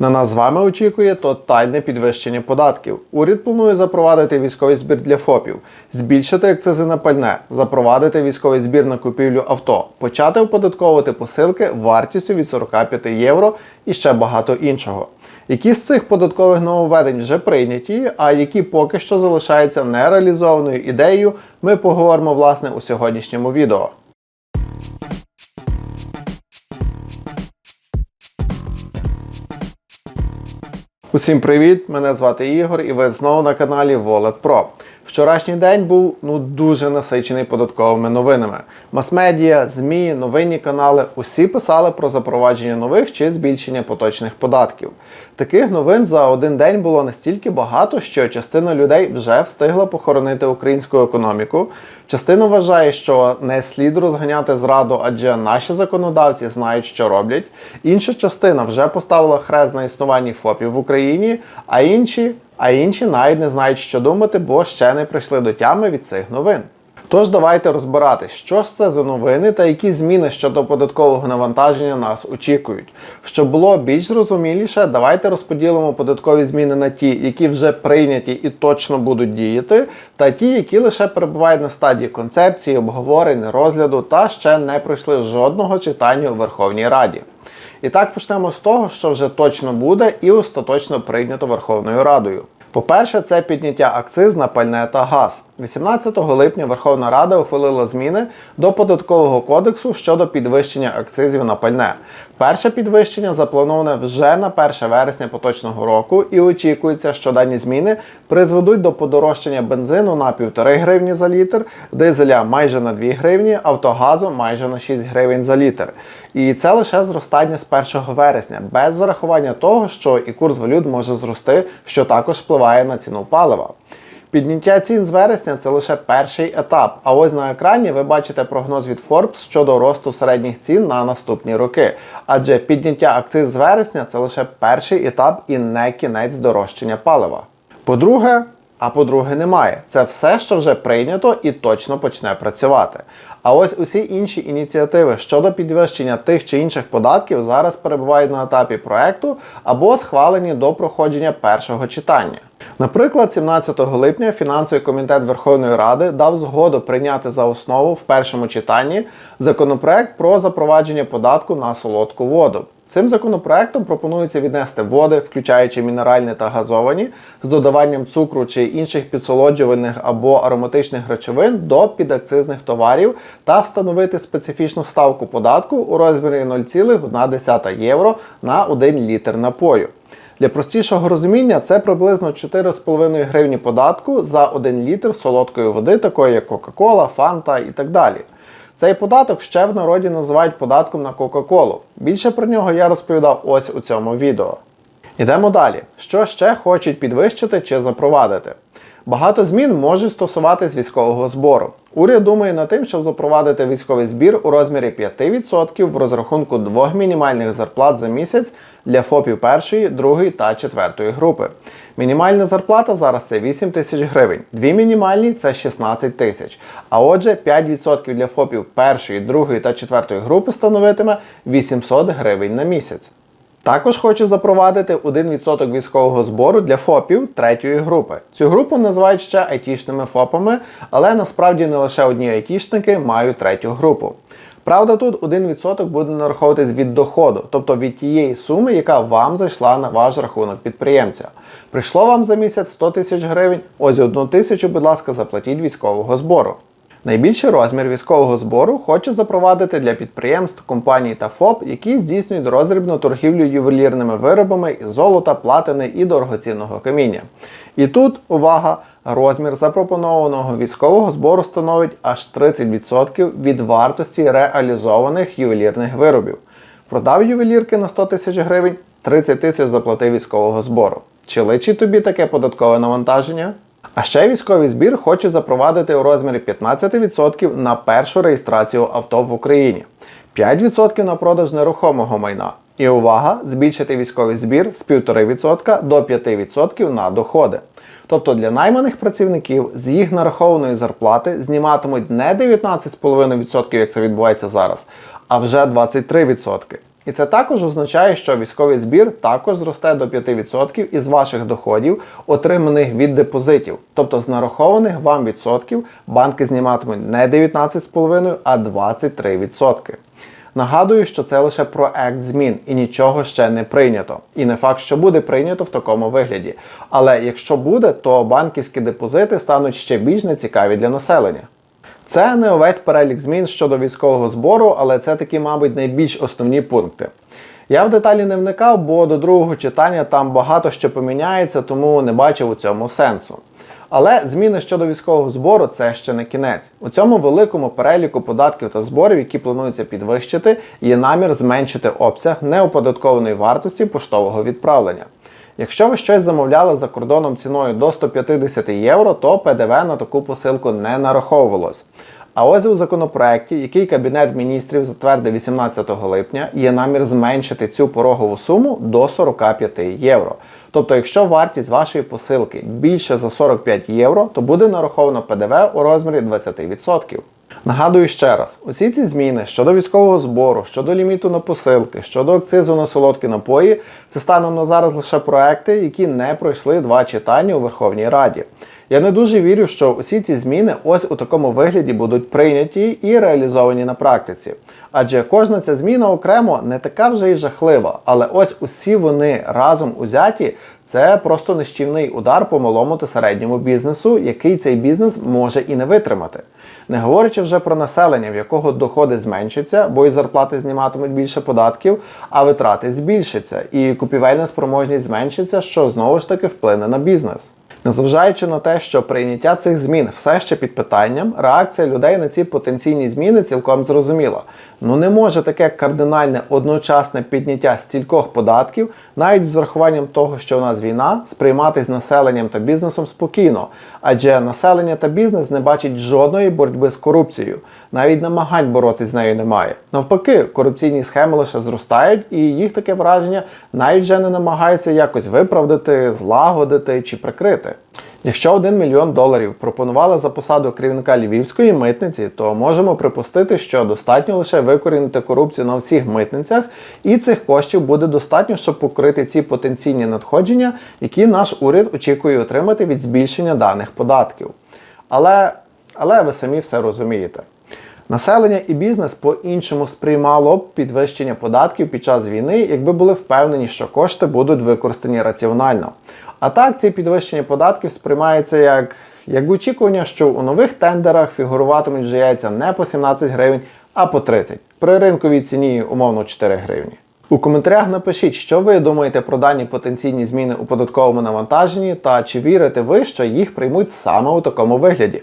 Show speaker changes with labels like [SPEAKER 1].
[SPEAKER 1] На нас з вами очікує тотальне підвищення податків. Уряд планує запровадити військовий збір для ФОПів, збільшити акцизи на пальне, запровадити військовий збір на купівлю авто, почати оподатковувати посилки вартістю від 45 євро і ще багато іншого. Які з цих податкових нововведень вже прийняті, а які поки що залишаються нереалізованою ідеєю, ми поговоримо власне у сьогоднішньому відео. Усім привіт! Мене звати Ігор і ви знову на каналі Wallet Pro. Вчорашній день був ну дуже насичений податковими новинами. Мас-медіа, ЗМІ, новинні канали усі писали про запровадження нових чи збільшення поточних податків. Таких новин за один день було настільки багато, що частина людей вже встигла похоронити українську економіку. Частина вважає, що не слід розганяти зраду, адже наші законодавці знають, що роблять. Інша частина вже поставила хрест на існуванні ФОПів в Україні, а інші, а інші навіть не знають, що думати, бо ще не прийшли до тями від цих новин. Тож давайте розбиратись, що ж це за новини та які зміни щодо податкового навантаження нас очікують. Щоб було більш зрозуміліше, давайте розподілимо податкові зміни на ті, які вже прийняті і точно будуть діяти, та ті, які лише перебувають на стадії концепції, обговорень, розгляду та ще не пройшли жодного читання у Верховній Раді. І так почнемо з того, що вже точно буде і остаточно прийнято Верховною Радою. По-перше, це підняття акциз на пальне та газ. 18 липня Верховна Рада ухвалила зміни до податкового кодексу щодо підвищення акцизів на пальне. Перше підвищення заплановане вже на 1 вересня поточного року, і очікується, що дані зміни призведуть до подорожчання бензину на 1,5 гривні за літр, дизеля майже на 2 гривні, автогазу майже на 6 гривень за літр. І це лише зростання з 1 вересня, без врахування того, що і курс валют може зрости, що також впливає на ціну палива. Підняття цін з вересня це лише перший етап. А ось на екрані ви бачите прогноз від Forbes щодо росту середніх цін на наступні роки. Адже підняття акциз з вересня це лише перший етап і не кінець дорожчання палива. По-друге, а по-друге, немає. Це все, що вже прийнято і точно почне працювати. А ось усі інші ініціативи щодо підвищення тих чи інших податків зараз перебувають на етапі проекту або схвалені до проходження першого читання. Наприклад, 17 липня фінансовий комітет Верховної Ради дав згоду прийняти за основу в першому читанні законопроект про запровадження податку на солодку воду. Цим законопроектом пропонується віднести води, включаючи мінеральні та газовані, з додаванням цукру чи інших підсолоджувальних або ароматичних речовин до підакцизних товарів та встановити специфічну ставку податку у розмірі 0,1 євро на 1 літр напою. Для простішого розуміння це приблизно 4,5 гривні податку за 1 літр солодкої води, такої як Кока-Кола, Фанта і так далі. Цей податок ще в народі називають податком на Кока-Колу. Більше про нього я розповідав ось у цьому відео. Ідемо далі. Що ще хочуть підвищити чи запровадити? Багато змін можуть стосуватись військового збору. Уряд думає над тим, щоб запровадити військовий збір у розмірі 5% в розрахунку двох мінімальних зарплат за місяць для ФОПів першої, другої та четвертої групи. Мінімальна зарплата зараз це 8 тисяч гривень, дві мінімальні це 16 тисяч. А отже, 5% для ФОПів першої, другої та четвертої групи становитиме 800 гривень на місяць. Також хочу запровадити 1% військового збору для ФОПів третьої групи. Цю групу називають ще айтішними ФОПами, але насправді не лише одні айтішники мають третю групу. Правда, тут 1% буде нараховуватись від доходу, тобто від тієї суми, яка вам зайшла на ваш рахунок підприємця. Прийшло вам за місяць 100 тисяч гривень, ось одну тисячу, будь ласка, заплатіть військового збору. Найбільший розмір військового збору хоче запровадити для підприємств, компаній та ФОП, які здійснюють роздрібну торгівлю ювелірними виробами із золота, платини і дорогоцінного каміння. І тут, увага, розмір запропонованого військового збору становить аж 30% від вартості реалізованих ювелірних виробів. Продав ювелірки на 100 тисяч гривень, 30 тисяч заплатив військового збору. Чи личить тобі таке податкове навантаження? А ще військовий збір хоче запровадити у розмірі 15% на першу реєстрацію авто в Україні, 5% на продаж нерухомого майна. І увага! Збільшити військовий збір з 1,5% до 5% на доходи. Тобто для найманих працівників з їх нарахованої зарплати зніматимуть не 19,5%, як це відбувається зараз, а вже 23%. І це також означає, що військовий збір також зросте до 5% із ваших доходів, отриманих від депозитів. Тобто з нарахованих вам відсотків банки зніматимуть не 19,5%, а 23%. Нагадую, що це лише проект змін і нічого ще не прийнято. І не факт, що буде прийнято в такому вигляді. Але якщо буде, то банківські депозити стануть ще більш нецікаві для населення. Це не увесь перелік змін щодо військового збору, але це такі, мабуть, найбільш основні пункти. Я в деталі не вникав, бо до другого читання там багато що поміняється, тому не бачив у цьому сенсу. Але зміни щодо військового збору це ще не кінець. У цьому великому переліку податків та зборів, які планується підвищити, є намір зменшити обсяг неоподаткованої вартості поштового відправлення. Якщо ви щось замовляли за кордоном ціною до 150 євро, то ПДВ на таку посилку не нараховувалось. А ось у законопроекті, який Кабінет міністрів затвердив 18 липня, є намір зменшити цю порогову суму до 45 євро. Тобто, якщо вартість вашої посилки більше за 45 євро, то буде нараховано ПДВ у розмірі 20%. Нагадую ще раз: усі ці зміни щодо військового збору, щодо ліміту на посилки, щодо акцизу на солодкі напої, це станом на зараз лише проекти, які не пройшли два читання у Верховній Раді. Я не дуже вірю, що усі ці зміни ось у такому вигляді будуть прийняті і реалізовані на практиці. Адже кожна ця зміна окремо не така вже й жахлива, але ось усі вони разом узяті це просто нищівний удар по малому та середньому бізнесу, який цей бізнес може і не витримати. Не говорячи вже про населення, в якого доходи зменшаться, бо й зарплати зніматимуть більше податків, а витрати збільшаться, і купівельна спроможність зменшиться, що знову ж таки вплине на бізнес. Незважаючи на те, що прийняття цих змін все ще під питанням, реакція людей на ці потенційні зміни цілком зрозуміла. Ну не може таке кардинальне одночасне підняття стількох податків, навіть з врахуванням того, що у нас війна, сприйматись населенням та бізнесом спокійно, адже населення та бізнес не бачать жодної боротьби з корупцією, навіть намагань боротись з нею немає. Навпаки, корупційні схеми лише зростають, і їх таке враження навіть вже не намагаються якось виправдати, злагодити чи прикрити. Якщо 1 мільйон доларів пропонували за посаду керівника львівської митниці, то можемо припустити, що достатньо лише викорінити корупцію на всіх митницях, і цих коштів буде достатньо, щоб покрити ці потенційні надходження, які наш уряд очікує отримати від збільшення даних податків. Але, але ви самі все розумієте. Населення і бізнес по-іншому сприймало б підвищення податків під час війни, якби були впевнені, що кошти будуть використані раціонально. А так, ці підвищення податків сприймаються як, як очікування, що у нових тендерах фігуруватимуть вже яйця не по 17 гривень, а по 30. При ринковій ціні умовно 4 гривні. У коментарях напишіть, що ви думаєте про дані потенційні зміни у податковому навантаженні та чи вірите ви, що їх приймуть саме у такому вигляді.